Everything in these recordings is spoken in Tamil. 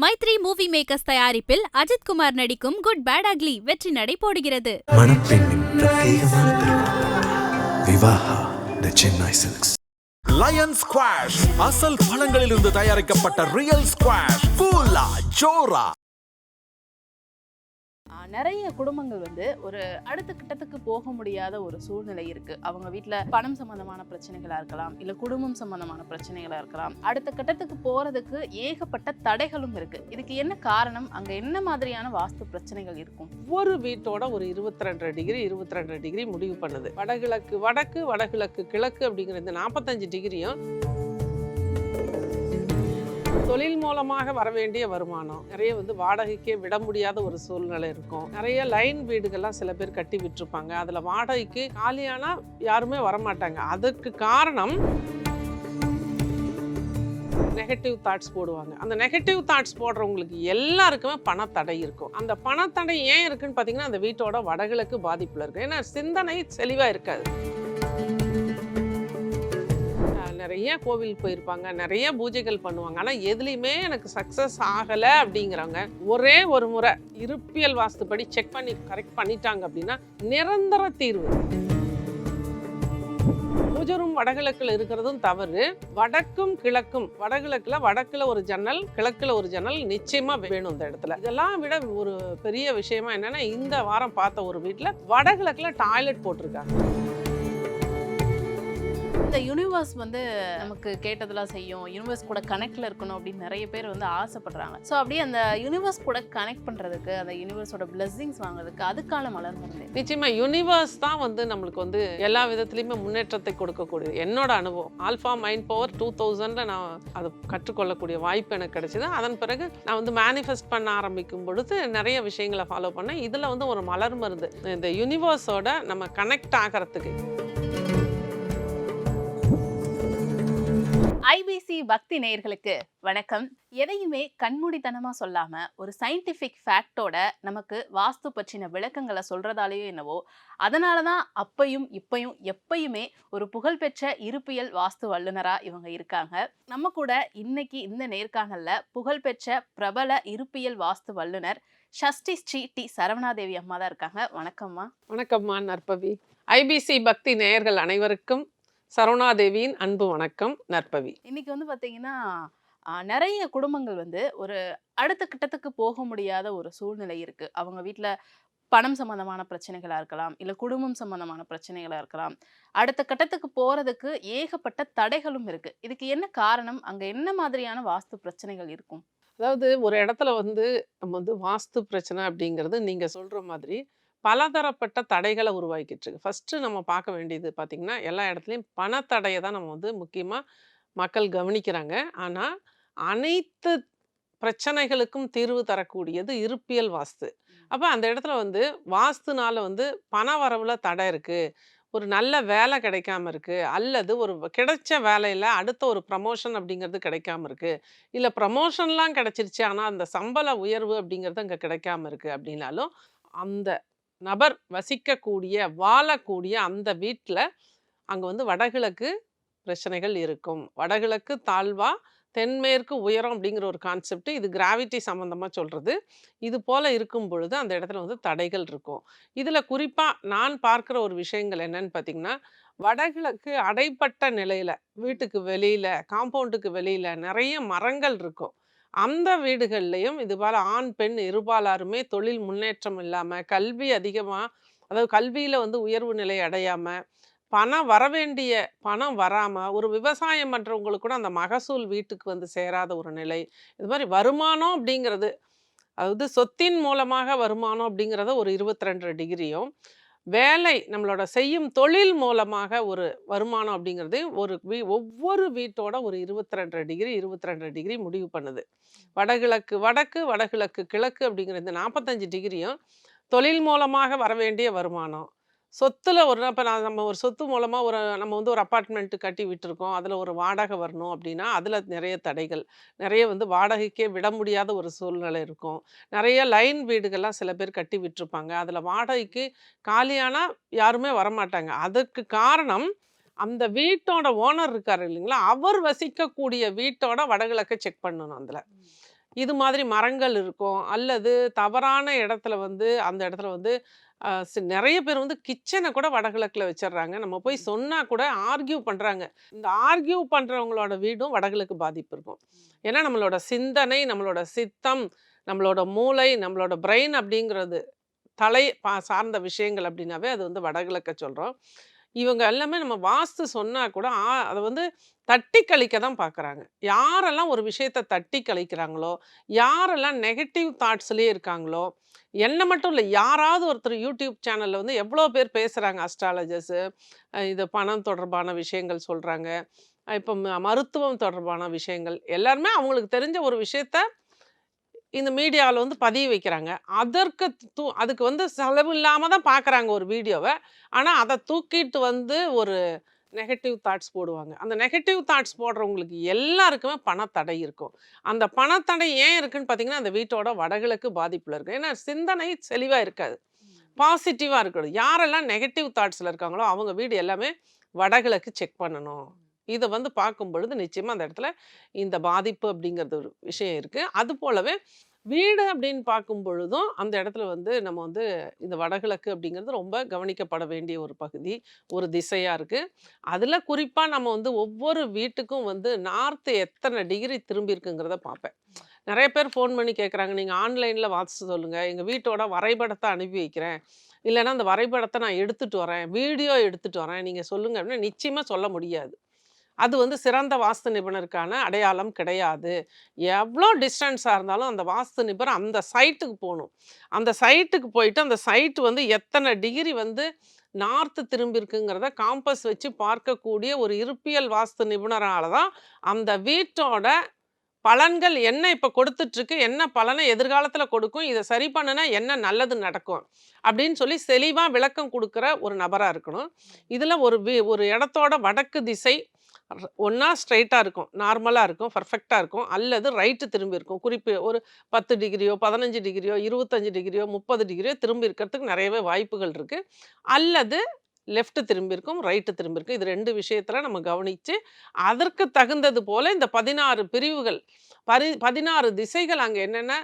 மைத்ரி மூவி மேக்கர்ஸ் தயாரிப்பில் அஜித் குமார் நடிக்கும் குட் பேட் அக்லி வெற்றி நடை போடுகிறது. லயன் ஸ்குவாஷ் அசல் பழங்களிலிருந்து தயாரிக்கப்பட்ட ரியல் ஸ்குவாஷ் ஜோரா நிறைய குடும்பங்கள் வந்து ஒரு அடுத்த கட்டத்துக்கு போக முடியாத ஒரு சூழ்நிலை இருக்கு. அவங்க வீட்டில் பணம் சம்பந்தமான பிரச்சனைகளாக இருக்கலாம் இல்லை குடும்பம் சம்பந்தமான பிரச்சனைகளாக இருக்கலாம். அடுத்த கட்டத்துக்கு போகிறதுக்கு ஏகப்பட்ட தடைகளும் இருக்கு. இதுக்கு என்ன காரணம்? அங்கே என்ன மாதிரியான வாஸ்து பிரச்சனைகள் இருக்கும்? ஒவ்வொரு வீட்டோட ஒரு இருபத்தி ரெண்டு டிகிரி இருபத்தி ரெண்டு டிகிரி முடிவு பண்ணுது. வடகிழக்கு வடக்கு வடகிழக்கு கிழக்கு அப்படிங்கிற இந்த நாற்பத்தஞ்சு டிகிரியும் தொழில் மூலமாக வர வேண்டிய வருமானம். நிறைய வந்து வாடகைக்கே விட முடியாத ஒரு சூழ்நிலை இருக்கும். நிறைய லைன் வீடுகள்லாம் சில பேர் கட்டி விட்டுருப்பாங்க. அதில் வாடகைக்கு காலியானா யாருமே வரமாட்டாங்க. அதுக்கு காரணம் நெகட்டிவ் தாட்ஸ் போடுவாங்க. அந்த நெகட்டிவ் தாட்ஸ் போடுறவங்களுக்கு எல்லாருக்குமே பணத்தடை இருக்கும். அந்த பணத்தடை ஏன் இருக்குன்னு பார்த்தீங்கன்னா அந்த வீட்டோட வடகிழக்கு பாதிப்பில் இருக்கும். ஏன்னா சிந்தனை தெளிவாக இருக்காது. நிறைய கோவில் போயிருப்பாங்க நிறைய பூஜைகள் பண்ணுவாங்க. ஆனால் எதுலேயுமே எனக்கு சக்ஸஸ் ஆகலை அப்படிங்கிறவங்க ஒரே ஒரு முறை இருப்பியல் வாஸ்துப்படி செக் பண்ணி கரெக்ட் பண்ணிட்டாங்க அப்படின்னா நிரந்தர தீர்வு. பூஜரும் வடகிழக்கில் இருக்கிறதும் தவறு. வடக்கும் கிழக்கும் வடகிழக்கில் வடக்கில் ஒரு ஜன்னல் கிழக்கில் ஒரு ஜன்னல் நிச்சயமாக வேணும் இந்த இடத்துல. இதெல்லாம் விட ஒரு பெரிய விஷயமா என்னென்னா இந்த வாரம் பார்த்த ஒரு வீட்டில் வடகிழக்கில் டாய்லெட் போட்டிருக்காங்க. இந்த யூனிவர்ஸ் வந்து நமக்கு கேட்டதெல்லாம் செய்யும். யூனிவர்ஸ் கூட கனெக்ட்ல இருக்கணும் அப்படின்னு நிறைய பேர் வந்து ஆசைப்படுறாங்க. ஸோ அப்படியே அந்த யூனிவர்ஸ் கூட கனெக்ட் பண்றதுக்கு அந்த யூனிவர்ஸோட பிளெஸிங்ஸ் வாங்குறதுக்கு அதுக்கான மலர் மருந்து நிச்சயமா யூனிவர்ஸ் தான் வந்து நம்மளுக்கு வந்து எல்லா விதத்துலையுமே முன்னேற்றத்தை கொடுக்கக்கூடியது. என்னோட அனுபவம் ஆல்ஃபா மைண்ட் பவர் டூ தௌசண்ட்ல நான் அதை கற்றுக்கொள்ளக்கூடிய வாய்ப்பு எனக்கு கிடைச்சது. அதன் பிறகு நான் வந்து மேனிஃபெஸ்ட் பண்ண ஆரம்பிக்கும் பொழுது நிறைய விஷயங்களை ஃபாலோ பண்ணேன். இதில் வந்து ஒரு மலர் மருந்து. இந்த யூனிவர்ஸோட நம்ம கனெக்ட் ஆகிறதுக்கு. ஐபிசி பக்தி நேயர்களுக்கு வணக்கம். எதையுமே கண்மூடித்தனமா சொல்லாம ஒரு சயின்டிஃபிக் ஃபேக்டோட நமக்கு வாஸ்து பற்றின விளக்கங்களை சொல்றதாலேயோ என்னவோ அதனால தான் அப்பையும் இப்பையும் எப்பயுமே ஒரு புகழ்பெற்ற இருப்பியல் வாஸ்து வல்லுனரா இவங்க இருக்காங்க. நம்ம கூட இன்னைக்கு இந்த நேர்காணல்ல புகழ்பெற்ற பிரபல இருப்பியல் வாஸ்து வல்லுனர் ஷஷ்டி ஸ்ரீ டி சரவணாதேவி அம்மா தான் இருக்காங்க. வணக்கம்மா. வணக்கம்மா நற்பவி. ஐபிசி பக்தி நேயர்கள் அனைவருக்கும் சரவணாதேவியின் அன்பு வணக்கம் நற்பவி. இன்னைக்கு வந்து பாத்தீங்கன்னா ஆஹ், நிறைய குடும்பங்கள் வந்து ஒரு அடுத்த கட்டத்துக்கு போக முடியாத ஒரு சூழ்நிலை இருக்கு. அவங்க வீட்ல பணம் சம்பந்தமான பிரச்சனைகளா இருக்கலாம் இல்ல குடும்பம் சம்பந்தமான பிரச்சனைகளா இருக்கலாம். அடுத்த கட்டத்துக்கு போறதுக்கு ஏகப்பட்ட தடைகளும் இருக்கு. இதுக்கு என்ன காரணம்? அங்க என்ன மாதிரியான வாஸ்து பிரச்சனைகள் இருக்கும்? அதாவது ஒரு இடத்துல வந்து நம்ம வந்து வாஸ்து பிரச்சனை அப்படிங்கிறது நீங்க சொல்ற மாதிரி பலதரப்பட்ட தடைகளை உருவாக்கிட்டு இருக்கு. ஃபர்ஸ்ட் நம்ம பார்க்க வேண்டியது பார்த்தீங்கன்னா எல்லா இடத்துலையும் பணத்தடையை தான் நம்ம வந்து முக்கியமாக மக்கள் கவனிக்கிறாங்க. ஆனால் அனைத்து பிரச்சனைகளுக்கும் தீர்வு தரக்கூடியது இருப்பியல் வாஸ்து. அப்போ அந்த இடத்துல வந்து வாஸ்துனால வந்து பண வரவுல தடை இருக்கு. ஒரு நல்ல வேலை கிடைக்காம இருக்கு. அல்லது ஒரு கிடைச்ச வேலையில அடுத்த ஒரு ப்ரமோஷன் அப்படிங்கிறது கிடைக்காம இருக்கு. இல்ல ப்ரமோஷன்லாம் கிடைச்சிருச்சு ஆனா அந்த சம்பள உயர்வு அப்படிங்கிறது அங்க கிடைக்காம இருக்கு அப்படின்னாலும் அந்த நபர் வசிக்கக்கூடிய வாழக்கூடிய அந்த வீட்டில் அங்கே வந்து வடகிழக்கு பிரச்சனைகள் இருக்கும். வடகிழக்கு தாழ்வா தென்மேற்கு உயரம் அப்படிங்கிற ஒரு கான்செப்ட் இது கிராவிட்டி சம்மந்தமாக சொல்கிறது இது போல் இருக்கும் பொழுது அந்த இடத்துல வந்து தடைகள் இருக்கும். இதில் குறிப்பாக நான் பார்க்குற ஒரு விஷயங்கள் என்னன்னு பார்த்தீங்கன்னா வடகிழக்கு அடைப்பட்ட நிலையில் வீட்டுக்கு வெளியில் காம்பவுண்டுக்கு வெளியில் நிறைய மரங்கள் இருக்கும். அந்த வீடுகள்லையும் இதுபால ஆண் பெண் இருபாலாருமே தொழில் முன்னேற்றம் இல்லாமல் கல்வி அதிகமாக அதாவது கல்வியில் வந்து உயர்வு நிலை அடையாமல் பணம் வரவேண்டிய பணம் வராமல் ஒரு விவசாயம் பண்ணுறவங்களுக்கு கூட அந்த மகசூல் வீட்டுக்கு வந்து சேராத ஒரு நிலை. இது மாதிரி வருமானம் அப்படிங்கிறது அதாவது சொத்தின் மூலமாக வருமானம் அப்படிங்கிறத ஒரு இருபத்தி ரெண்டு டிகிரியும் வேலை நம்மளோட செய்யும் தொழில் மூலமாக ஒரு வருமானம் அப்படிங்கிறது ஒரு வீ ஒவ்வொரு வீட்டோட ஒரு இருபத்தி ரெண்டு டிகிரி இருபத்தி ரெண்டு டிகிரி முடிவு பண்ணுது. வடகிழக்கு வடக்கு வடகிழக்கு கிழக்கு அப்படிங்கிற இந்த நாற்பத்தஞ்சு டிகிரியும் தொழில் மூலமாக வர வேண்டிய வருமானம். சொத்துல ஒரு இப்போ நான் நம்ம ஒரு சொத்து மூலமாக ஒரு நம்ம வந்து ஒரு அப்பார்ட்மெண்ட்டு கட்டி விட்டுருக்கோம். அதில் ஒரு வாடகை வரணும் அப்படின்னா அதில் நிறைய தடைகள். நிறைய வந்து வாடகைக்கே விட முடியாத ஒரு சூழ்நிலை இருக்கும். நிறைய லைன் வீடுகள்லாம் சில பேர் கட்டி விட்டுருப்பாங்க. அதில் வாடகைக்கு காலியானால் யாருமே வரமாட்டாங்க. அதுக்கு காரணம் அந்த வீட்டோட ஓனர் இருக்கார் இல்லைங்களா? அவர் வசிக்கக்கூடிய வீட்டோட வடகிழக்கை செக் பண்ணணும் அதில். இது மாதிரி மரங்கள் இருக்கும். அல்லது தவறான இடத்துல வந்து அந்த இடத்துல வந்து சி- நிறைய பேர் வந்து கிச்சனை கூட வடகிழக்குல வச்சிடுறாங்க நம்ம போய் சொன்னா கூட ஆர்கியூ பண்றாங்க. இந்த ஆர்கியூ பண்றவங்களோட வீடும் வடகிழக்கு பாதிப்பு இருக்கும். ஏன்னா நம்மளோட சிந்தனை நம்மளோட சித்தம் நம்மளோட மூளை நம்மளோட பிரெயின் அப்படிங்கிறது தலை பா சார்ந்த விஷயங்கள் அப்படின்னாவே அது வந்து வடகிழக்க சொல்றோம். இவங்க எல்லாமே நம்ம வாஸ்து சொன்னால் கூட ஆ- அதை வந்து தட்டி கழிக்க தான் பார்க்குறாங்க யாரெல்லாம் ஒரு விஷயத்த தட்டி கழிக்கிறாங்களோ யாரெல்லாம் நெகட்டிவ் தாட்ஸ்லேயே இருக்காங்களோ என்ன மட்டும் இல்லை யாராவது ஒருத்தர் யூடியூப் சேனலில் வந்து எவ்வளோ பேர் பேசுகிறாங்க அஸ்ட்ராலஜர்ஸு இது பணம் தொடர்பான விஷயங்கள் சொல்கிறாங்க இப்போ மருத்துவம் தொடர்பான விஷயங்கள் எல்லாருமே அவங்களுக்கு தெரிஞ்ச ஒரு விஷயத்த இந்த மீடியாவில் வந்து பதிவு வைக்கிறாங்க. அதற்கு தூ அதுக்கு வந்து செலவு இல்லாமல் தான் பார்க்குறாங்க ஒரு வீடியோவை. ஆனால் அதை தூக்கிட்டு வந்து ஒரு நெகட்டிவ் தாட்ஸ் போடுவாங்க. அந்த நெகட்டிவ் தாட்ஸ் போடுறவங்களுக்கு எல்லாருக்குமே பணத்தடை இருக்கும். அந்த பணத்தடை ஏன் இருக்குன்னு பார்த்தீங்கன்னா அந்த வீட்டோட வடகிழக்கு பாதிப்பில் இருக்கும் ஏன்னா சிந்தனை தெளிவாக இருக்காது. பாசிட்டிவாக இருக்கணும். யாரெல்லாம் நெகட்டிவ் தாட்ஸில் இருக்காங்களோ அவங்க வீடு எல்லாமே வடகிழக்கு செக் பண்ணணும். இதை வந்து பார்க்கும் பொழுது நிச்சயமாக அந்த இடத்துல இந்த பாதிப்பு அப்படிங்கிறது ஒரு விஷயம் இருக்குது அது போலவே வீடு அப்படின்னு பார்க்கும் பொழுதும் அந்த இடத்துல வந்து நம்ம வந்து இந்த வடகிழக்கு அப்படிங்கிறது ரொம்ப கவனிக்கப்பட வேண்டிய ஒரு பகுதி ஒரு திசையாக இருக்குது அதில் குறிப்பாக நம்ம வந்து ஒவ்வொரு வீட்டுக்கும் வந்து நார்த்து எத்தனை டிகிரி திரும்பி இருக்குங்கிறத பார்ப்பேன். நிறைய பேர் ஃபோன் பண்ணி கேட்குறாங்க நீங்கள் ஆன்லைனில் வாட்ஸ் சொல்லுங்கள் எங்கள் வீட்டோட வரைபடத்தை அனுப்பி வைக்கிறேன். இல்லைன்னா அந்த வரைபடத்தை நான் எடுத்துகிட்டு வரேன். வீடியோ எடுத்துகிட்டு வரேன். நீங்கள் சொல்லுங்கள் அப்படின்னா நிச்சயமாக சொல்ல முடியாது. அது வந்து சிறந்த வாஸ்து நிபுணருக்கான அடையாளம் கிடையாது. எவ்வளோ டிஸ்டன்ஸாக இருந்தாலும் அந்த வாஸ்து நிபுணர் அந்த சைட்டுக்கு போகணும் அந்த சைட்டுக்கு போயிட்டு அந்த சைட்டு வந்து எத்தனை டிகிரி வந்து நார்த்து திரும்பியிருக்குங்கிறத காம்பஸ் வச்சு பார்க்கக்கூடிய ஒரு இருப்பியல் வாஸ்து நிபுணரால் தான் அந்த வீட்டோட பலன்கள் என்ன இப்போ கொடுத்துட்ருக்கு என்ன பலனை எதிர்காலத்தில் கொடுக்கும் இதை சரி பண்ணுனா என்ன நல்லது நடக்கும் அப்படின்னு சொல்லி தெளிவாக விளக்கம் கொடுக்குற ஒரு நபராக இருக்கணும். இதில் ஒரு வி ஒரு இடத்தோட வடக்கு திசை ஒன்றா ஸ்ட்ரைட்டாக இருக்கும். நார்மலாக இருக்கும் பர்ஃபெக்டாக இருக்கும். அல்லது ரைட்டு திரும்பி இருக்கும். குறிப்பு ஒரு பத்து டிகிரியோ பதினஞ்சு டிகிரியோ இருபத்தஞ்சு டிகிரியோ முப்பது டிகிரியோ திரும்பி இருக்கிறதுக்கு நிறையவே வாய்ப்புகள் இருக்குது அல்லது லெஃப்ட் திரும்பி இருக்கும் ரைட்டு திரும்பி இருக்கும். இது ரெண்டு விஷயத்தில் நம்ம கவனித்து அதற்கு தகுந்தது போல் இந்த பதினாறு பிரிவுகள் பரி பதினாறு திசைகள் அங்கே என்னென்ன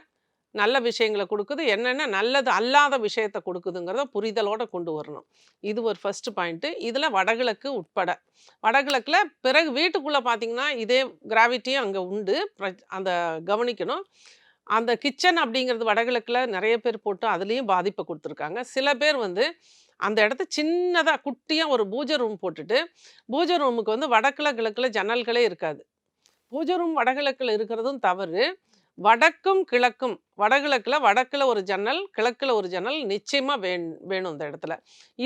நல்ல விஷயங்களை கொடுக்குது. என்னென்ன நல்லது அல்லாத விஷயத்தை கொடுக்குதுங்கிறத புரிதலோடு கொண்டு வரணும். இது ஒரு ஃபஸ்ட்டு பாயிண்ட்டு இதில் வடகிழக்கு உட்பட. வடகிழக்கில் பிறகு வீட்டுக்குள்ளே பார்த்தீங்கன்னா இதே கிராவிட்டியும் அங்கே உண்டு. அந்த கவனிக்கணும். அந்த கிச்சன் அப்படிங்கிறது வடகிழக்கில் நிறைய பேர் போட்டு அதுலேயும் பாதிப்பை கொடுத்துருக்காங்க. சில பேர் வந்து அந்த இடத்த சின்னதாக குட்டியாக ஒரு பூஜை ரூம் போட்டுட்டு பூஜை ரூமுக்கு வந்து வடக்கில் கிழக்கில் ஜன்னல்களே இருக்காது. பூஜை ரூம் வடகிழக்கில் இருக்கிறதும் தவறு. வடக்கும் கிழக்கும். வடகிழக்கில் வடக்கில் ஒரு ஜன்னல் கிழக்கில் ஒரு ஜன்னல் நிச்சயமாக வேண் வேணும் இந்த இடத்துல.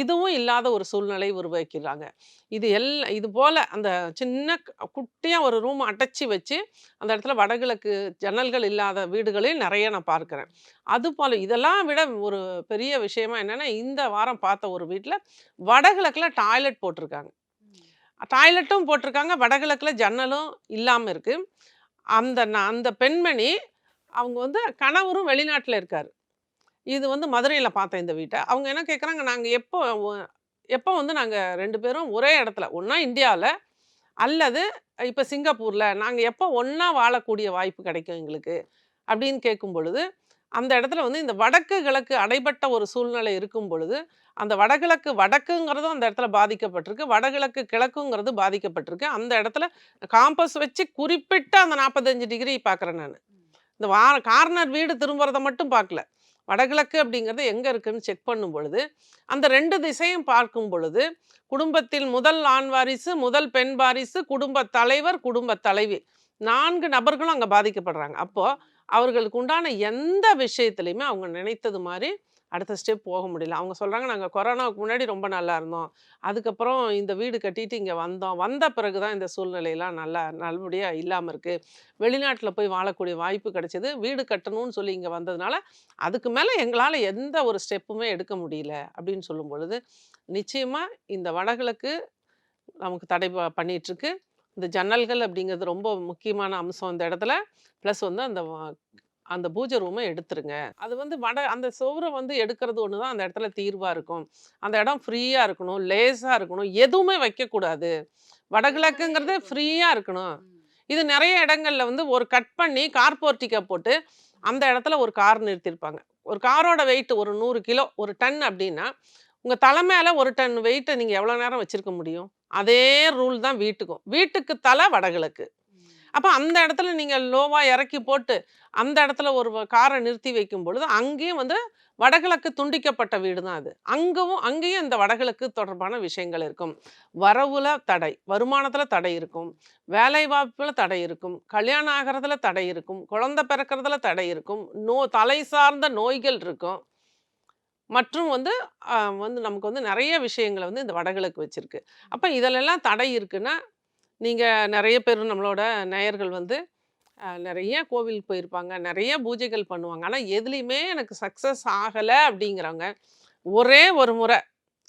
இதுவும் இல்லாத ஒரு சூழ்நிலை உருவாக்கிறாங்க இது எல்லாம் இது போல் அந்த சின்ன குட்டியாக ஒரு ரூம் அடைச்சி வச்சு அந்த இடத்துல வடகிழக்கு ஜன்னல்கள் இல்லாத வீடுகளையும் நிறைய நான் பார்க்குறேன். அது போல் இதெல்லாம் விட ஒரு பெரிய விஷயமா என்னென்னா இந்த வாரம் பார்த்த ஒரு வீட்டில் வடகிழக்கில் டாய்லெட் போட்டிருக்காங்க. டாய்லெட்டும் போட்டிருக்காங்க வடகிழக்கில் ஜன்னலும் இல்லாமல் இருக்குது அந்த அந்த பெண்மணி அவங்க வந்து கணவரும் வெளிநாட்டில் இருக்கார். இது வந்து மதுரையில் பார்த்தேன் இந்த வீட்டை. அவங்க என்ன கேட்குறாங்க நாங்கள் எப்போ எப்போ வந்து நாங்கள் ரெண்டு பேரும் ஒரே இடத்துல ஒன்றா இந்தியாவில் அல்லது இப்போ சிங்கப்பூரில் நாங்கள் எப்போ ஒன்றா வாழக்கூடிய வாய்ப்பு கிடைக்கும் எங்களுக்கு? அப்படின்னு கேட்கும் பொழுது அந்த இடத்துல வந்து இந்த வடக்கு கிழக்கு அடைபட்ட ஒரு சூழ்நிலை இருக்கும் பொழுது அந்த வடகிழக்கு வடக்குங்கிறதும் அந்த இடத்துல பாதிக்கப்பட்டிருக்கு. வடகிழக்கு கிழக்குங்கிறது பாதிக்கப்பட்டிருக்கு. அந்த இடத்துல காம்பஸ் வச்சு குறிப்பிட்ட அந்த நாற்பத்தஞ்சு டிகிரி பார்க்குறேன் நான். இந்த வா கார்னர் வீடு திரும்புறத மட்டும் பார்க்கல. வடகிழக்கு அப்படிங்கிறது எங்கே இருக்குதுன்னு செக் பண்ணும் பொழுது அந்த ரெண்டு திசையும் பார்க்கும் பொழுது குடும்பத்தில் முதல் ஆண் வாரிசு முதல் பெண் வாரிசு குடும்ப தலைவர் குடும்ப தலைவி. நான்கு நபர்களும் அங்கே பாதிக்கப்படுறாங்க. அப்போது அவர்களுக்கு உண்டான எந்த விஷயத்துலையுமே அவங்க நினைத்தது மாதிரி அடுத்த ஸ்டெப் போக முடியல. அவங்க சொல்கிறாங்க நாங்கள் கொரோனாவுக்கு முன்னாடி ரொம்ப நல்லா இருந்தோம். அதுக்கப்புறம் இந்த வீடு கட்டிட்டு இங்கே வந்தோம். வந்த பிறகு தான் இந்த சூழ்நிலையெல்லாம் நல்லா நல்லபடியாக இல்லாமல் இருக்குது வெளிநாட்டில் போய் வாழக்கூடிய வாய்ப்பு கிடைச்சிது. வீடு கட்டணும்னு சொல்லி இங்கே வந்ததுனால அதுக்கு மேலே எங்களால் எந்த ஒரு ஸ்டெப்புமே எடுக்க முடியல. அப்படின்னு சொல்லும் பொழுது நிச்சயமாக இந்த வடகிழக்கு நமக்கு தடை பண்ணிகிட்ருக்கு இந்த ஜன்னல்கள் அப்படிங்கிறது ரொம்ப முக்கியமான அம்சம் இந்த இடத்துல. ப்ளஸ் வந்து அந்த அந்த பூஜை ரூமை எடுத்துருங்க. அது வந்து வட அந்த சுவரை வந்து எடுக்கிறது ஒன்று தான் அந்த இடத்துல தீர்வாக இருக்கும். அந்த இடம் ஃப்ரீயாக இருக்கணும் லேஸாக இருக்கணும் எதுவுமே வைக்கக்கூடாது. வடகிழக்குங்கிறது ஃப்ரீயாக இருக்கணும். இது நிறைய இடங்கள்ல வந்து ஒரு கட் பண்ணி கார் போர்ட்டிக்கை போட்டு அந்த இடத்துல ஒரு கார் நிறுத்தியிருப்பாங்க ஒரு காரோட வெயிட் ஒரு நூறு கிலோ ஒரு டன் அப்படின்னா உங்கள் தலை மேலே ஒரு டன் வெயிட்டை நீங்கள் எவ்வளோ நேரம் வச்சிருக்க முடியும்? அதே ரூல் தான் வீட்டுக்கும். வீட்டுக்கு தலை வடகிழக்கு. அப்போ அந்த இடத்துல நீங்கள் லோவாக இறக்கி போட்டு அந்த இடத்துல ஒரு காரை நிறுத்தி வைக்கும் பொழுது அங்கேயும் வந்து வடகிழக்கு துண்டிக்கப்பட்ட வீடு தான் அது. அங்கவும் அங்கேயும் இந்த வடகிழக்கு தொடர்பான விஷயங்கள் இருக்கும். வரவுல தடை வருமானத்தில் தடை இருக்கும். வேலை வாய்ப்பில் தடை இருக்கும். கல்யாணம் ஆகிறதுல தடை இருக்கும். குழந்தை பிறக்கிறதுல தடை இருக்கும். நோ தலை சார்ந்த நோய்கள் இருக்கும். மற்றும் வந்து வந்து நமக்கு வந்து நிறைய விஷயங்களை வந்து இந்த வடகிழக்கு வச்சிருக்கு. அப்போ இதிலெல்லாம் தடை இருக்குன்னா நீங்கள் நிறைய பேர் நம்மளோட நேயர்கள் வந்து நிறைய கோவில் போயிருப்பாங்க நிறைய பூஜைகள் பண்ணுவாங்க. ஆனால் எதுலேயுமே எனக்கு சக்ஸஸ் ஆகலை அப்படிங்கிறவங்க ஒரே ஒரு முறை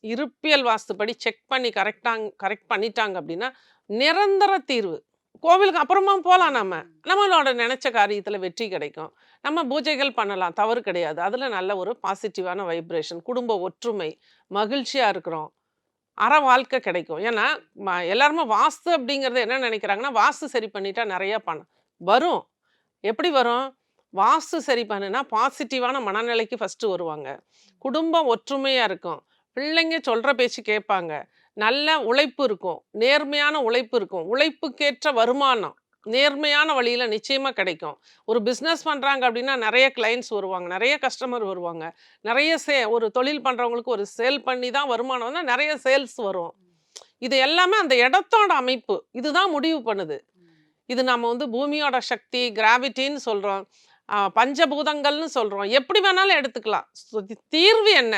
இருப்பியல் வாஸ்துப்படி செக் பண்ணி கரெக்டாங்க கரெக்ட் பண்ணிட்டாங்க அப்படின்னா நிரந்தர தீர்வு. கோவிலுக்கு அப்புறமா போகலாம் நம்ம நம்மளோட நினைச்ச காரியத்தில் வெற்றி கிடைக்கும். நம்ம பூஜைகள் பண்ணலாம். தவறு கிடையாது. அதில் நல்ல ஒரு பாசிட்டிவான வைப்ரேஷன் குடும்ப ஒற்றுமை மகிழ்ச்சியாக இருக்கிறோம். அற வாழ்க்கை கிடைக்கும். ஏன்னா எல்லாருமே வாஸ்து அப்படிங்கிறது என்ன நினைக்கிறாங்கன்னா வாஸ்து சரி பண்ணிட்டா நிறையா பணம் வரும். எப்படி வரும்? வாஸ்து சரி பண்ணுனா பாசிட்டிவான மனநிலைக்கு ஃபஸ்ட்டு வருவாங்க. குடும்பம் ஒற்றுமையாக இருக்கும். பிள்ளைங்க சொல்கிற பேச்சு கேட்பாங்க. நல்ல உழைப்பு இருக்கும். நேர்மையான உழைப்பு இருக்கும். உழைப்புக்கேற்ற வருமானம். நேர்மையான வழியில் நிச்சயமாக கிடைக்கும். ஒரு பிஸ்னஸ் பண்ணுறாங்க அப்படின்னா நிறைய கிளைண்ட்ஸ் வருவாங்க. நிறைய கஸ்டமர் வருவாங்க. நிறைய சே ஒரு தொழில் பண்ணுறவங்களுக்கு ஒரு சேல் பண்ணி தான் வருமானம்னா நிறைய சேல்ஸ் வரும். இது எல்லாமே அந்த இடத்தோட அமைப்பு. இதுதான் முடிவு பண்ணுது. இது நம்ம வந்து பூமியோட சக்தி கிராவிட்டின்னு சொல்கிறோம் பஞ்சபூதங்கள்னு சொல்கிறோம் எப்படி வேணாலும் எடுத்துக்கலாம். தீர்வு என்ன?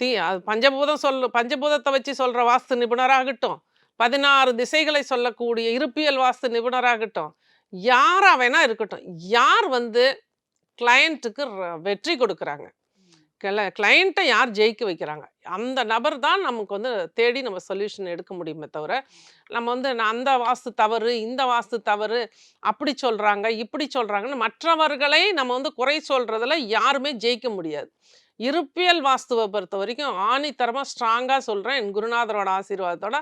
தீ அது பஞ்சபூதம் சொல் பஞ்சபூதத்தை வச்சு சொல்கிற வாஸ்து நிபுணராகட்டும். பதினாறு திசைகளை சொல்லக்கூடிய இருப்பியல் வாஸ்து நிபுணராகட்டும் யாரா வேணா இருக்கட்டும் யார் வந்து கிளையண்ட்டுக்கு வெற்றி கொடுக்குறாங்க. கிளையண்ட்டை யார் ஜெயிக்க வைக்கிறாங்க? அந்த நபர் தான் நமக்கு வந்து தேடி நம்ம சொல்யூஷன் எடுக்க முடியுமே தவிர நம்ம வந்து நான் அந்த வாஸ்து தவறு இந்த வாஸ்து தவறு அப்படி சொல்கிறாங்க இப்படி சொல்கிறாங்கன்னு மற்றவர்களை நம்ம வந்து குறை சொல்கிறதுல யாருமே ஜெயிக்க முடியாது. இருப்பியல் வாஸ்துவை பொறுத்த வரைக்கும் ஆணித்தரமாக ஸ்ட்ராங்காக சொல்கிறேன் என் குருநாதரோட ஆசீர்வாதத்தோட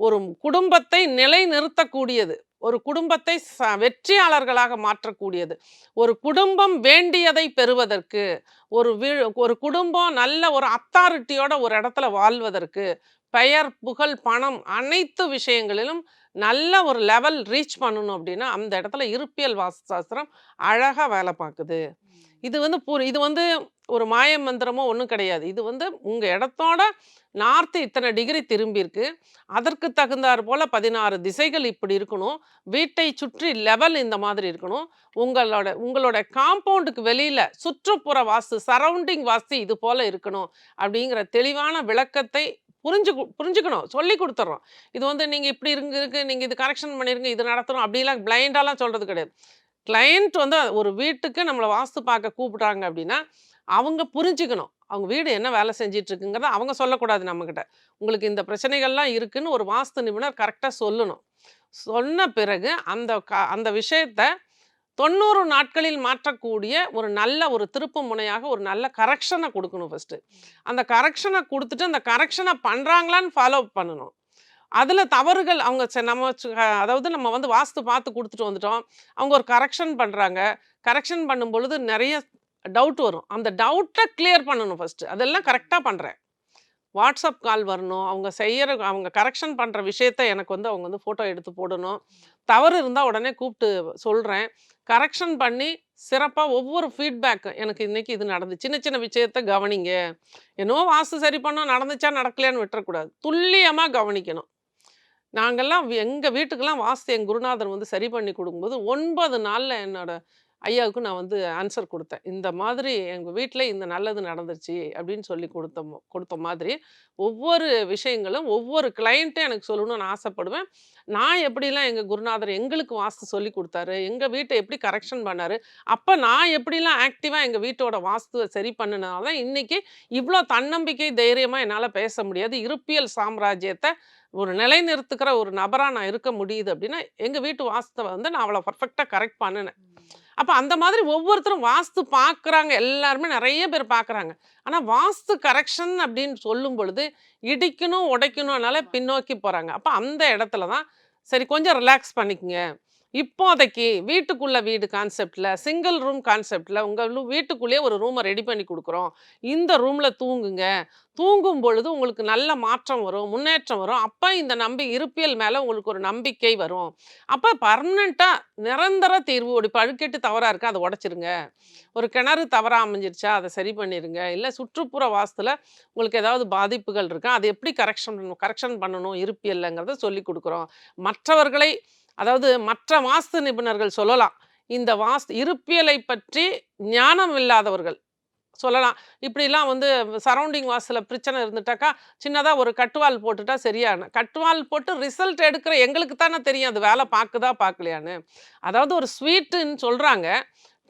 ஒரு குடும்பத்தை நிலைநிறுத்தக்கூடியது. ஒரு குடும்பத்தை ச வெற்றியாளர்களாக மாற்றக்கூடியது. ஒரு குடும்பம் வேண்டியதை பெறுவதற்கு ஒரு வீ ஒரு குடும்பம் நல்ல ஒரு அத்தாரிட்டியோட ஒரு இடத்துல வாழ்வதற்கு பெயர் புகழ் பணம் அனைத்து விஷயங்களிலும் நல்ல ஒரு லெவல் ரீச் பண்ணணும் அப்படின்னா அந்த இடத்துல இருப்பியல் வாஸ்து சாஸ்திரம் அழகாக வேலை பார்க்குது. இது வந்து பூர் இது வந்து ஒரு மாய மந்திரமோ ஒன்றும் கிடையாது. இது வந்து உங்கள் இடத்தோட நார்த்து இத்தனை டிகிரி திரும்பியிருக்கு. அதற்கு தகுந்தாற் போல் பதினாறு திசைகள் இப்படி இருக்கணும். வீட்டை சுற்றி லெவல் இந்த மாதிரி இருக்கணும். உங்களோட உங்களோட காம்பவுண்டுக்கு வெளியில் சுற்றுப்புற வாஸ்து சரௌண்டிங் வாஸ்து இது போல் இருக்கணும் அப்படிங்கிற தெளிவான விளக்கத்தை புரிஞ்சு புரிஞ்சுக்கணும். சொல்லி கொடுத்துட்றோம் இது வந்து நீங்கள் இப்படி இருங்க இருக்கு நீங்கள் இது கரெக்ஷன் பண்ணிருங்க இது நடத்துகிறோம் அப்படிலாம் பிளைண்டாலாம் சொல்கிறது கிடையாது. கிளைண்ட் வந்து ஒரு வீட்டுக்கு நம்மளை வாஸ்து பார்க்க கூப்பிட்றாங்க அப்படின்னா அவங்க புரிஞ்சுக்கணும். அவங்க வீடு என்ன வேலை செஞ்சிட்டு இருக்குங்கிறத அவங்க சொல்லக்கூடாது நம்மக்கிட்ட உங்களுக்கு இந்த பிரச்சனைகள்லாம் இருக்குன்னு ஒரு வாஸ்து நிபுணர் கரெக்டாக சொல்லணும். சொன்ன பிறகு அந்த க அந்த விஷயத்த தொண்ணூறு நாட்களில் மாற்றக்கூடிய ஒரு நல்ல ஒரு திருப்பு முனையாக ஒரு நல்ல கரெக்ஷனை கொடுக்கணும் ஃபஸ்ட்டு அந்த கரெக்ஷனை கொடுத்துட்டு அந்த கரெக்ஷனை பண்ணுறாங்களான்னு ஃபாலோ பண்ணணும். அதில் தவறுகள் அவங்க ச- நம்ம சு- அதாவது நம்ம வந்து வாஸ்து பார்த்து கொடுத்துட்டு வந்துட்டோம். அவங்க ஒரு கரெக்ஷன் பண்ணுறாங்க கரெக்ஷன் பண்ணும் பொழுது நிறைய டவுட் வரும். அந்த டவுட்டை கிளியர் பண்ணணும் ஃபஸ்ட்டு அதெல்லாம் கரெக்டாக பண்ணுறேன் வாட்ஸ்அப் கால் வரணும். அவங்க செய்கிற அவங்க கரெக்ஷன் பண்ணுற விஷயத்த எனக்கு வந்து அவங்க வந்து ஃபோட்டோ எடுத்து போடணும். தவறு இருந்தால் உடனே கூப்பிட்டு சொல்கிறேன் கரெக்ஷன் பண்ணி சிறப்பாக ஒவ்வொரு ஃபீட்பேக் எனக்கு இன்றைக்கி இது நடந்து சின்ன சின்ன விஷயத்த கவனிங்க. என்னவோ வாஸ்து சரி பண்ணோம் நடந்துச்சா நடக்கலையான்னு விட்டுறக்கூடாது. துல்லியமாக கவனிக்கணும். நாங்கள்லாம் எங்கள் வீட்டுக்கெல்லாம் வாஸ்து என் குருநாதர் வந்து சரி பண்ணி கொடுக்கும்போது ஒன்பது நாளில் என்னோடய ஐயாவுக்கு நான் வந்து ஆன்சர் கொடுத்தேன். இந்த மாதிரி எங்கள் வீட்டில் இந்த நல்லது நடந்துருச்சு அப்படின்னு சொல்லி கொடுத்த கொடுத்த மாதிரி ஒவ்வொரு விஷயங்களும் ஒவ்வொரு கிளைண்ட்டும் எனக்கு சொல்லணும்னு நான் ஆசைப்படுவேன். நான் எப்படிலாம் எங்கள் குருநாதர் எங்களுக்கு வாஸ்து சொல்லி கொடுத்தாரு எங்கள் வீட்டை எப்படி கரெக்ஷன் பண்ணார் அப்போ நான் எப்படிலாம் ஆக்டிவாக எங்கள் வீட்டோட வாஸ்துவை சரி பண்ணினால தான் இன்றைக்கி இவ்வளோ தன்னம்பிக்கை தைரியமாக என்னால் பேச முடியாது. இருப்பியல் சாம்ராஜ்யத்தை ஒரு நிலைநிறுத்துக்கிற ஒரு நபராக நான் இருக்க முடியுது அப்படின்னா எங்கள் வீட்டு வாஸ்துவை வந்து நான் அவ்வளோ பர்ஃபெக்டாக கரெக்ட் பண்ணினேன். அப்போ அந்த மாதிரி ஒவ்வொருத்தரும் வாஸ்து பார்க்குறாங்க எல்லாருமே நிறைய பேர் பார்க்குறாங்க ஆனால் வாஸ்து கரெக்ஷன் அப்படின்னு சொல்லும் பொழுது இடிக்கணும் உடைக்கணும்னால பின்னோக்கி போகிறாங்க அப்போ அந்த இடத்துல தான் சரி கொஞ்சம் ரிலாக்ஸ் பண்ணிக்கங்க. இப்போதைக்கு வீட்டுக்குள்ள வீடு கான்செப்டில் சிங்கிள் ரூம் கான்செப்டில் உங்கள் வீட்டுக்குள்ளேயே ஒரு ரூமை ரெடி பண்ணி கொடுக்குறோம். இந்த ரூமில் தூங்குங்க. தூங்கும் பொழுது உங்களுக்கு நல்ல மாற்றம் வரும் முன்னேற்றம் வரும். அப்போ இந்த நம்பி இருப்பியல் மேலே உங்களுக்கு ஒரு நம்பிக்கை வரும். அப்போ பர்மனெண்ட்டாக நிரந்தர தீர்வு ஒரு பழுக்கெட்டு தவறாக இருக்கா அதை உடச்சிருங்க. ஒரு கிணறு தவறாக அமைஞ்சிருச்சா அதை சரி பண்ணிடுங்க இல்லை சுற்றுப்புற வாசத்தில் உங்களுக்கு ஏதாவது பாதிப்புகள் இருக்கா அதை எப்படி கரெக்ஷன் பண்ணணும் கரெக்ஷன் பண்ணணும் இருப்பியல்ங்கிறத சொல்லி கொடுக்குறோம். மற்றவர்களை அதாவது மற்ற வாஸ்து நிபுணர்கள் சொல்லலாம். இந்த வாஸ்து இருப்பியலை பற்றி ஞானம் இல்லாதவர்கள் சொல்லலாம். இப்படிலாம் வந்து சரௌண்டிங் வாசலில் பிரச்சனை இருந்துட்டாக்கா சின்னதாக ஒரு கட்டுவால் போட்டுட்டா சரியான கட்டுவால் போட்டு ரிசல்ட் எடுக்கிற எங்களுக்கு தானே தெரியும். அது வேலை பார்க்குதா பார்க்கலையான்னு. அதாவது ஒரு ஸ்வீட்டுன்னு சொல்கிறாங்க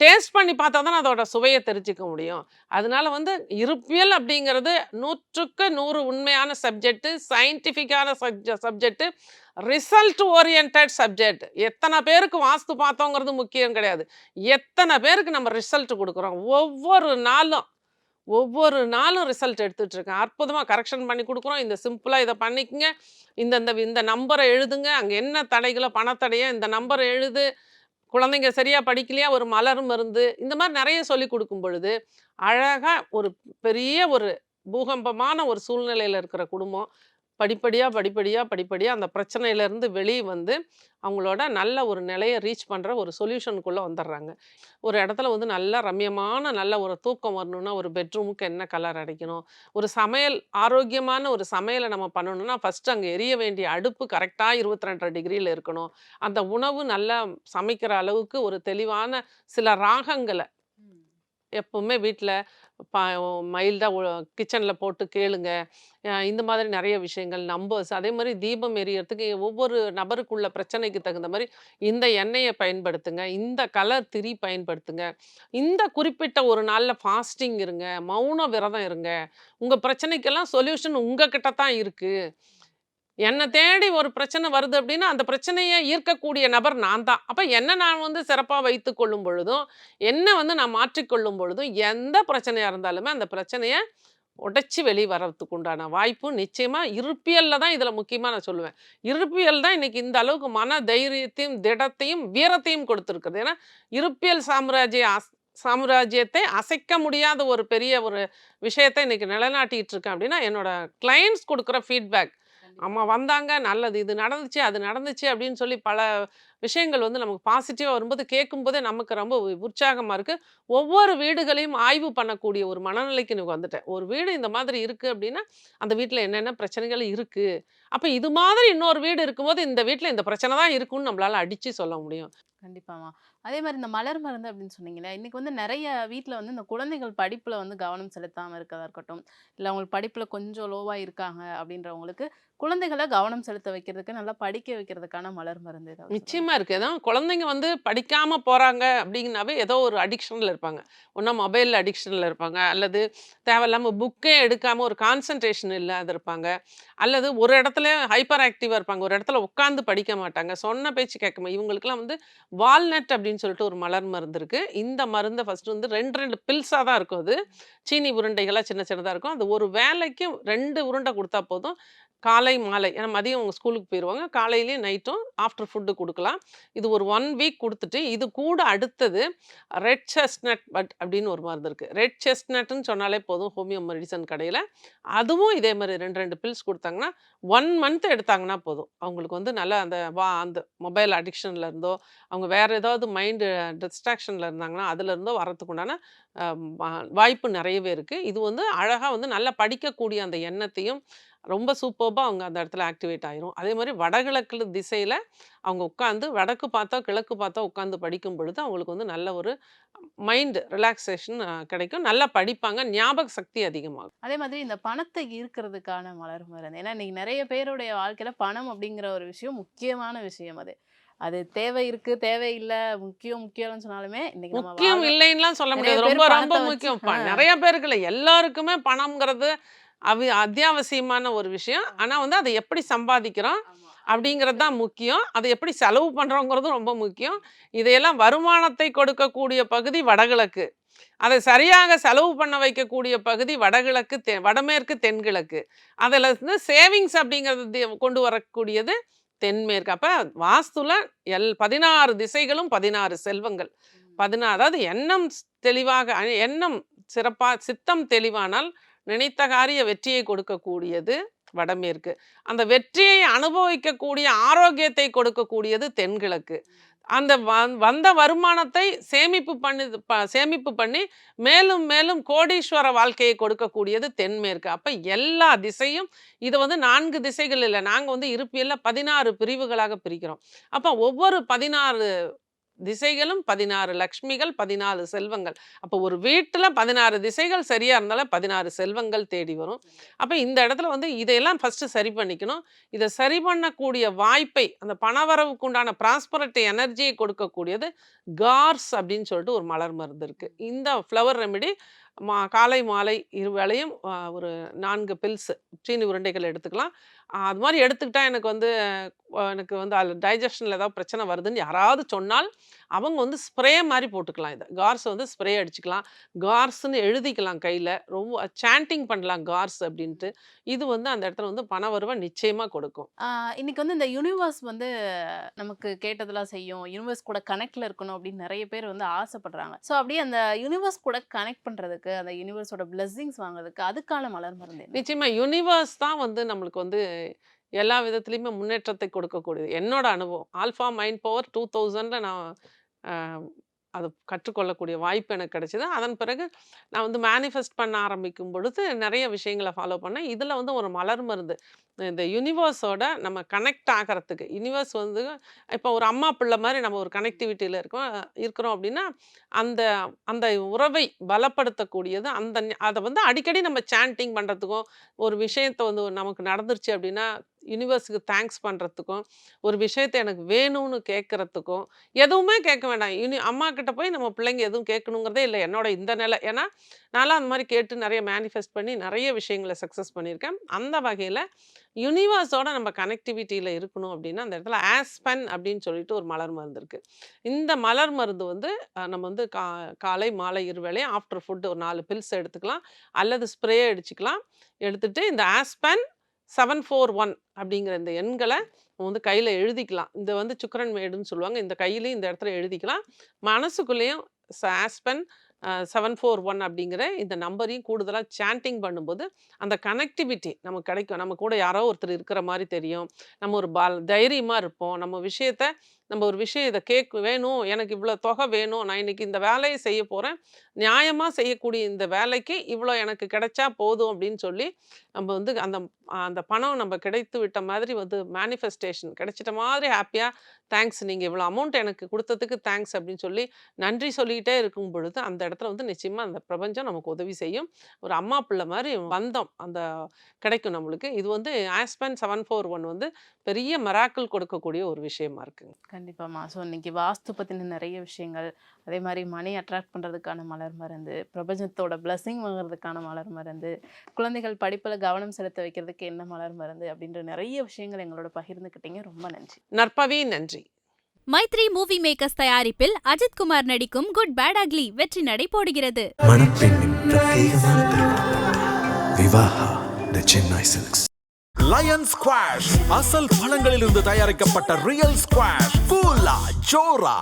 டேஸ்ட் பண்ணி பார்த்தா தான் அதோட சுவையை தெரிஞ்சுக்க முடியும். அதனால வந்து இருப்பியல் அப்படிங்கிறது நூற்றுக்கு நூறு உண்மையான சப்ஜெக்ட் சயின்டிஃபிக்கான சப்ஜெக்ட் ரிசல்ட் ஓரியன்ட் சப்ஜெக்ட் எத்தனை பேருக்கு வாஸ்து பார்த்தோங்கிறது முக்கியம் கிடையாது. எத்தனை பேருக்கு நம்ம ரிசல்ட் கொடுக்குறோம்? ஒவ்வொரு நாளும் ஒவ்வொரு நாளும் ரிசல்ட் எடுத்துகிட்டு இருக்கேன். அற்புதமாக கரெக்ஷன் பண்ணி கொடுக்குறோம். இந்த சிம்பிளாக இதை பண்ணிக்கங்க. இந்த இந்த நம்பரை எழுதுங்க. அங்கே என்ன தடைகளோ பணத்தடையோ இந்த நம்பரை எழுது. குழந்தைங்க சரியாக படிக்கலையா ஒரு மலர் மருந்து இந்த மாதிரி நிறைய சொல்லி கொடுக்கும் பொழுது அழகாக ஒரு பெரிய ஒரு பூகம்பமான ஒரு சூழ்நிலையில் இருக்கிற குடும்பம் படிப்படியாக படிப்படியாக படிப்படியாக அந்த பிரச்சனையிலேருந்து வெளியே வந்து அவங்களோட நல்ல ஒரு நிலையை ரீச் பண்ணுற ஒரு சொல்யூஷனுக்குள்ளே வந்துடுறாங்க. ஒரு இடத்துல வந்து நல்ல ரம்யமான நல்ல ஒரு தூக்கம் வரணும்னா ஒரு பெட்ரூமுக்கு என்ன கலர் அடிக்கணும்? ஒரு சமையல் ஆரோக்கியமான ஒரு சமையலை நம்ம பண்ணணும்னா ஃபஸ்ட்டு அங்கே எரிய வேண்டிய அடுப்பு கரெக்டாக இருபத்தி ரெண்டரை டிகிரியில் இருக்கணும். அந்த உணவு நல்லா சமைக்கிற அளவுக்கு ஒரு தெளிவான சில ராகங்களை எப்பவுமே வீட்டில் பா மைல்டாக கிச்சனில் போட்டு கேளுங்க. இந்த மாதிரி நிறைய விஷயங்கள் நம்பர்ஸ் அதே மாதிரி தீபம் எரியறதுக்கு ஒவ்வொரு நபருக்குள்ள பிரச்சனைக்கு தகுந்த மாதிரி இந்த எண்ணெயை பயன்படுத்துங்க இந்த கலர் திரி பயன்படுத்துங்க. இந்த குறிப்பிட்ட ஒரு நாளில் ஃபாஸ்டிங் இருங்க மௌன விரதம் இருங்க. உங்கள் பிரச்சனைக்கெல்லாம் சொல்யூஷன் உங்ககிட்ட தான் இருக்குது என்னை தேடி ஒரு பிரச்சனை வருது அப்படின்னா அந்த பிரச்சனையை ஈர்க்கக்கூடிய நபர் நான் தான். அப்போ என்ன நான் வந்து சிறப்பாக வைத்து கொள்ளும் பொழுதும் என்ன வந்து நான் மாற்றிக்கொள்ளும் பொழுதும் எந்த பிரச்சனையாக இருந்தாலுமே அந்த பிரச்சனையை உடைச்சி வெளியே வர்றதுக்கு உண்டான வாய்ப்பு நிச்சயமாக இருப்பியலில் தான் இதில் முக்கியமாக நான் சொல்லுவேன். இருப்பியல் தான் இன்னைக்கு இந்த அளவுக்கு மன தைரியத்தையும் திடத்தையும் வீரத்தையும் கொடுத்துருக்குது. ஏன்னா இருப்பியல் சாம்ராஜ்ய சாம்ராஜ்யத்தை அசைக்க முடியாத ஒரு பெரிய ஒரு விஷயத்தை இன்னைக்கு நிலைநாட்டிகிட்டு இருக்கேன் அப்படின்னா என்னோட கிளைண்ட்ஸ் கொடுக்குற ஃபீட்பேக் அம்மா வந்தாங்க நல்லது. இது நடந்துச்சு அது நடந்துச்சு அப்படின்னு சொல்லி பல விஷயங்கள் வந்து நமக்கு பாசிட்டிவாக வரும்போது கேட்கும்போதே நமக்கு ரொம்ப உற்சாகமாக இருக்குது ஒவ்வொரு வீடுகளையும் ஆய்வு பண்ணக்கூடிய ஒரு மனநிலைக்கு எனக்கு வந்துட்டேன். ஒரு வீடு இந்த மாதிரி இருக்குது அப்படின்னா அந்த வீட்டில் என்னென்ன பிரச்சனைகள் இருக்குது அப்போ இது மாதிரி இன்னொரு வீடு இருக்கும்போது இந்த வீட்டில் இந்த பிரச்சனை தான் இருக்குன்னு நம்மளால அடித்து சொல்ல முடியும். கண்டிப்பாமா அதே மாதிரி இந்த மலர் மருந்து அப்படின்னு சொன்னீங்களே இன்றைக்கி வந்து நிறைய வீட்டில் வந்து இந்த குழந்தைகள் படிப்பில் வந்து கவனம் செலுத்தாமல் இருக்கதா இருக்கட்டும் இல்லை அவங்களுக்கு படிப்பில் கொஞ்சம் லோவாக இருக்காங்க அப்படின்றவங்களுக்கு குழந்தைகளை கவனம் செலுத்த வைக்கிறதுக்கு நல்லா படிக்க வைக்கிறதுக்கான மலர் மருந்து ஏதாவது இருக்குது நிச்சயமா ஏன்னா குழந்தைங்க வந்து படிக்காமல் போகிறாங்க அப்படிங்கனாவே ஏதோ ஒரு அடிக்ஷனில் இருப்பாங்க. ஒன்றா மொபைல் அடிக்ஷனில் இருப்பாங்க. அல்லது தேவையில்லாமல் புக்கே எடுக்காமல் ஒரு கான்சன்ட்ரேஷன் இல்லாத இருப்பாங்க. அல்லது ஒரு இடத்துல ஹைப்பர் ஆக்டிவாக இருப்பாங்க. ஒரு இடத்துல உட்காந்து படிக்க மாட்டாங்க. சொன்ன பேச்சு கேட்க இவங்களுக்குலாம் வந்து வால்நட் அப்படின்னு சொல்லிட்டு ஒரு மலர் மருந்து இருக்குது இந்த மருந்தை ஃபஸ்ட்டு வந்து ரெண்டு ரெண்டு பில்ஸாக தான் இருக்கும் அது. சீனி உருண்டைகளாக சின்ன சின்னதாக இருக்கும். அது ஒரு வேலைக்கு ரெண்டு உருண்டை கொடுத்தா போதும். காலை மாலை. ஏன்னா மதியம் அவங்க ஸ்கூலுக்கு போயிடுவாங்க காலையிலேயும் நைட்டும் ஆஃப்டர் ஃபுட்டு கொடுக்கலாம். இது ஒரு ஒன் வீக் கொடுத்துட்டு இது கூட அடுத்தது ரெட் செஸ்ட்நட் பட் அப்படின்னு ஒரு மருந்து இருக்குது ரெட் செஸ்ட்நட்டுன்னு சொன்னாலே போதும் ஹோமியோ மெடிசன் கடையில். அதுவும் இதே மாதிரி ரெண்டு ரெண்டு பில்ஸ் கொடுத்தாங்கன்னா ஒன் மந்த் எடுத்தாங்கன்னா போதும். அவங்களுக்கு வந்து நல்லா அந்த வா அந்த மொபைல் அடிக்ஷன்ல இருந்தோ அவங்க வேறு ஏதாவது மைண்டு டிஸ்ட்ராக்ஷனில் இருந்தாங்கன்னா அதுலேருந்தோ வரத்துக்குண்டான உண்டான வா- வாய்ப்பு நிறையவே இருக்குது இது வந்து அழகாக வந்து நல்லா படிக்கக்கூடிய அந்த எண்ணத்தையும் ரொம்ப சூப்பர்பாக அவங்க அந்த இடத்துல ஆக்டிவேட் ஆயிரும். அதே மாதிரி வடகிழக்கு திசையில் அவங்க உட்காந்து வடக்கு பார்த்தா கிழக்கு பார்த்தா உட்காந்து படிக்கும் பொழுது அவங்களுக்கு வந்து நல்ல ஒரு மைண்ட் ரிலாக்ஸேஷன் கிடைக்கும். நல்லா படிப்பாங்க. ஞாபக சக்தி அதிகமாகும். அதே மாதிரி இந்த பணத்தை ஈர்க்கிறதுக்கான மலர் மருந்து ஏன்னா இன்னைக்கு நிறைய பேருடைய வாழ்க்கையில பணம் அப்படிங்கிற ஒரு விஷயம் முக்கியமான விஷயம் அது. அது தேவை இருக்கு தேவை இல்ல முக்கியம் முக்கியம்னு சொன்னாலுமே இன்னைக்கு முக்கியம் இல்லைன்னுலாம் சொல்ல முடியாது. ரொம்ப ரொம்ப முக்கியம். நிறைய பேருக்கு இல்லை. எல்லாருக்குமே பணம்ங்கிறது அவி அத்தியாவசியமான ஒரு விஷயம். ஆனா வந்து அதை எப்படி சம்பாதிக்கிறோம் அப்படிங்கிறது தான் முக்கியம். அதை எப்படி செலவு பண்றோங்கிறதும் ரொம்ப முக்கியம். இதையெல்லாம் வருமானத்தை கொடுக்கக்கூடிய பகுதி வடகிழக்கு. அதை சரியாக செலவு பண்ண வைக்கக்கூடிய பகுதி வடகிழக்கு தெ வடமேற்கு தென்கிழக்கு. அதில் இருந்து சேவிங்ஸ் அப்படிங்கிறது கொண்டு வரக்கூடியது தென்மேற்கு. அப்ப வாஸ்துல எல் பதினாறு திசைகளும் பதினாறு செல்வங்கள். பதினாறு அதாவது எண்ணம் தெளிவாக எண்ணம் சிறப்பா சித்தம் தெளிவானால் நினைத்த காரிய வெற்றியை கொடுக்கக்கூடியது வடமேற்கு. அந்த வெற்றியை அனுபவிக்கக்கூடிய ஆரோக்கியத்தை கொடுக்கக்கூடியது தென்கிழக்கு. அந்த வந்த வருமானத்தை சேமிப்பு பண்ணி ப- சேமிப்பு பண்ணி மேலும் மேலும் கோடீஸ்வர வாழ்க்கையை கொடுக்கக்கூடியது தென்மேற்கு. அப்போ எல்லா திசையும் இது வந்து நான்கு திசைகள் இல்லை நாங்கள் வந்து இருப்பியல்ல பதினாறு பிரிவுகளாக பிரிக்கிறோம். அப்போ ஒவ்வொரு பதினாறு திசைகளும் பதினாறு லக்ஷ்மிகள் பதினாலு செல்வங்கள். அப்போ ஒரு வீட்டில் பதினாறு திசைகள் சரியாக இருந்தாலும் பதினாறு செல்வங்கள் தேடி வரும். அப்போ இந்த இடத்துல வந்து இதையெல்லாம் ஃபஸ்ட்டு சரி பண்ணிக்கணும். இதை சரி பண்ணக்கூடிய வாய்ப்பை அந்த பணவரவுக்கு உண்டான ப்ராஸ்பரட்டி எனர்ஜியை கொடுக்கக்கூடியது கார்ஸ் அப்படின்னு சொல்லிட்டு ஒரு மலர் மருந்து இருக்குது இந்த ஃப்ளவர் ரெமெடி மா காலை மாலை இரு வேளையும் ஒரு நான்கு பில்ஸ் சீனி உருண்டைகள் எடுத்துக்கலாம். அது மாதிரி எடுத்துக்கிட்டால் எனக்கு வந்து எனக்கு வந்து அதில் டைஜஷனில் ஏதாவது பிரச்சனை வருதுன்னு யாராவது சொன்னால் அவங்க வந்து ஸ்ப்ரே மாதிரி போட்டுக்கலாம் இதை. கார்ஸ் வந்து ஸ்ப்ரே அடிச்சுக்கலாம். கார்ஸ்னு எழுதிக்கலாம் கையில். ரொம்ப சாண்டிங் பண்ணலாம் கார்ஸ் அப்படின்ட்டு. இது வந்து அந்த இடத்துல வந்து பண வருவை நிச்சயமாக கொடுக்கும். இன்னைக்கு வந்து இந்த யூனிவர்ஸ் வந்து நமக்கு கேட்டதெல்லாம் செய்யும். யூனிவர்ஸ் கூட கனெக்ட்ல இருக்கணும் அப்படின்னு நிறைய பேர் வந்து ஆசைப்படுறாங்க. ஸோ அப்படியே அந்த யூனிவர்ஸ் கூட கனெக்ட் பண்றதுக்கு அந்த யூனிவர்ஸோட பிளெஸிங்ஸ் வாங்குறதுக்கு அதுக்கான மலர் மருந்து என்ன? நிச்சயமா யூனிவர்ஸ் தான் வந்து நம்மளுக்கு வந்து எல்லா விதத்துலையுமே முன்னேற்றத்தை கொடுக்கக்கூடியது. என்னோட அனுபவம். ஆல்ஃபா மைண்ட் பவர் டூ தௌசண்டில் நான் அது கற்றுக்கொள்ளக்கூடிய வாய்ப்பு எனக்கு கிடைச்சிது. அதன் பிறகு நான் வந்து மேனிஃபெஸ்ட் பண்ண ஆரம்பிக்கும் பொழுது நிறைய விஷயங்களை ஃபாலோ பண்ணேன். இதில் வந்து ஒரு மலர் மருந்து. இந்த யூனிவர்ஸோட நம்ம கனெக்ட் ஆகிறதுக்கு யூனிவர்ஸ் வந்து இப்போ ஒரு அம்மா பிள்ளை மாதிரி நம்ம ஒரு கனெக்டிவிட்டியில் இருக்கோம் இருக்கிறோம் அப்படின்னா அந்த அந்த உறவை பலப்படுத்தக்கூடியது அந்த அதை வந்து அடிக்கடி நம்ம சாண்டிங் பண்ணுறதுக்கும் ஒரு விஷயத்தை வந்து நமக்கு நடந்துருச்சு அப்படின்னா யூனிவர்ஸுக்கு தேங்க்ஸ் பண்ணுறதுக்கும் ஒரு விஷயத்தை எனக்கு வேணும்னு கேட்குறதுக்கும் எதுவுமே கேட்க வேண்டாம். யூனி அம்மா கிட்ட போய் நம்ம பிள்ளைங்க எதுவும் கேட்கணுங்கிறதே இல்லை. என்னோட இந்த நிலை. ஏன்னா நான்லாம் அந்த மாதிரி கேட்டு நிறைய மேனிஃபெஸ்ட் பண்ணி நிறைய விஷயங்களை சக்ஸஸ் பண்ணியிருக்கேன். அந்த வகையில் யூனிவர்ஸோட நம்ம கனெக்டிவிட்டியில் இருக்கணும் அப்படின்னா அந்த இடத்துல ஆஸ்பன் அப்படின்னு சொல்லிட்டு ஒரு மலர் மருந்து இருக்குது இந்த மலர் மருந்து வந்து நம்ம வந்து கா காலை மாலை இருவேளையும் ஆஃப்டர் ஃபுட் ஒரு நாலு பில்ஸ் எடுத்துக்கலாம். அல்லது ஸ்ப்ரே அடிச்சுக்கலாம். எடுத்துகிட்டு இந்த ஆஸ்பன் செவன் ஃபோர் ஒன் அப்படிங்கிற இந்த எண்களை வந்து கையில் எழுதிக்கலாம். இந்த வந்து சுக்கரன் மேடுன்னு சொல்லுவாங்க. இந்த கையிலையும் இந்த இடத்துல எழுதிக்கலாம். மனசுக்குள்ளேயும் ஆஸ்பன் செவன் ஃபோர் ஒன் அப்படிங்கிற இந்த நம்பரையும் கூடுதலாக சாண்டிங் பண்ணும்போது அந்த கனெக்டிவிட்டி நமக்கு கிடைக்கும். நம்ம கூட யாரோ ஒருத்தர் இருக்கிற மாதிரி தெரியும். நம்ம ஒரு பால் தைரியமாக இருப்போம். நம்ம விஷயத்த நம்ம ஒரு விஷயம் இதை கேக் வேணும் எனக்கு இவ்வளோ தொகை வேணும் நான் இன்றைக்கி இந்த வேலையை செய்ய போகிறேன் நியாயமாக செய்யக்கூடிய இந்த வேலைக்கு இவ்வளோ எனக்கு கிடைச்சா போதும் அப்படின்னு சொல்லி நம்ம வந்து அந்த அந்த பணம் நம்ம கிடைத்து விட்ட மாதிரி வந்து மேனிஃபெஸ்டேஷன் கிடைச்சிட்ட மாதிரி ஹாப்பியாக தேங்க்ஸ் நீங்கள் இவ்வளோ அமௌண்ட் எனக்கு கொடுத்ததுக்கு தேங்க்ஸ் அப்படின்னு சொல்லி நன்றி சொல்லிக்கிட்டே இருக்கும் பொழுது அந்த இடத்துல வந்து நிச்சயமாக அந்த பிரபஞ்சம் நமக்கு உதவி செய்யும். ஒரு அம்மா பிள்ளை மாதிரி பந்தம் அந்த கிடைக்கும் நம்மளுக்கு. இது வந்து ஆஸ்பென் செவன் ஃபோர் ஒன் வந்து பெரிய மராக்கள் கொடுக்கக்கூடிய ஒரு விஷயமா இருக்குங்க. கண்டிப்பாம்மா. ஸோ இன்னைக்கு வாஸ்து பத்தின நிறைய விஷயங்கள் அதே மாதிரி மணி அட்ராக்ட் பண்றதுக்கான மலர் மருந்து பிரபஞ்சத்தோட பிளஸிங் வாங்குறதுக்கான மலர் மருந்து குழந்தைகள் படிப்புல கவனம் செலுத்த வைக்கிறதுக்கு என்ன மலர் மருந்து அப்படின்ற நிறைய விஷயங்கள் எங்களோட பகிர்ந்துக்கிட்டீங்க. ரொம்ப நன்றி. நற்பவி நன்றி. மைத்ரி மூவி மேக்கர்ஸ் தயாரிப்பில் அஜித் குமார் நடிக்கும் குட் பேட் அக்லி வெற்றி நடை போடுகிறது. மணப்பெண்ணின் பிரத்யேகமான திருமணம். Vivaha the Chennai silks lion squash அசல் பழங்களிலிருந்து தயாரிக்கப்பட்ட ரியல் ஸ்குவாஷ் ஃபுல்லா ஜோரா